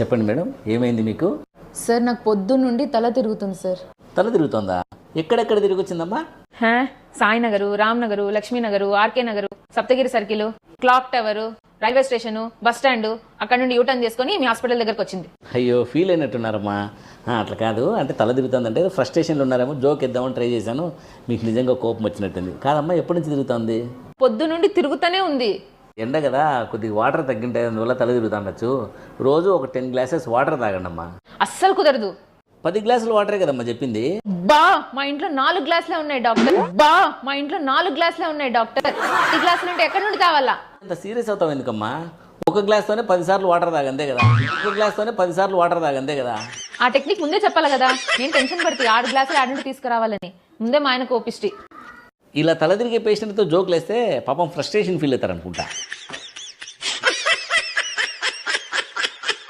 చెప్పండి మేడం ఏమైంది మీకు? సార్ నాకు పొద్దు నుండి తల తిరుగుతుంది సార్. తల తిరుగుతోందా? ఎక్కడెక్కడ తిరిగి వచ్చిందమ్మా హా? Sainagar Ramnagar Lakshminagar RK Nagar Saptagiri circle clock tower railway station bus stand అక్కడ నుండి యూటర్న్ చేసుకొని మీ హాస్పిటల్ దగ్గరకు వచ్చింది. అయ్యో ఫీల్ అయినట్టున్నారమ్మా. ఆ, అట్లా కాదు అంటే తల తిరుగుతుందంటే ఫ్రస్ట్రేషన్లో ఉన్నారేమో జోక్ ఇద్దామని ట్రై చేశాను. మీకు నిజంగా కోపం వచ్చినట్టుంది. కాదమ్మా ఎప్పటి నుంచి తిరుగుతుంది? పొద్దు నుండి తిరుగుతూనే ఉంది. ఎండ కదా కొద్దిగా వాటర్ తగ్గింటే అందువల్ల తల తిరుగుతుండొచ్చు రోజు ఒక టెన్ గ్లాసెస్ వాటర్ తాగండి అమ్మా అస్సలు కుదరదు. పది గ్లాసులు వాటరే కదమ్మా చెప్పింది. బా మా ఇంట్లో నాలుగు గ్లాసులే ఉన్నాయి డాక్టర్. బా మా ఇంట్లో నాలుగు గ్లాసులే ఉన్నాయి డాక్టర్. ఈ గ్లాసులు ఉంటే ఎక్కడి నుండి కావాలా? అంత సీరియస్ అవుతావు ఎందుకమ్మా? ఒక గ్లాస్తోనే పదిసార్లు వాటర్ తాగందే కదా. ఒక గ్లాస్తోనే పదిసార్లు వాటర్ తాగందే కదా. ఆ టెక్నిక్ ముందే చెప్పాలి కదా? నేను టెన్షన్ పడితే ఆరు గ్లాసులు ఆడి నుండి తీసుకురావాలని. ముందే మా ఆయన కోపిష్టి ఇలా తల తిరిగే పేషెంట్తో జోకులు వేస్తే పాపం ఫ్రస్ట్రేషన్ ఫీల్ అవుతారు అనుకుంటా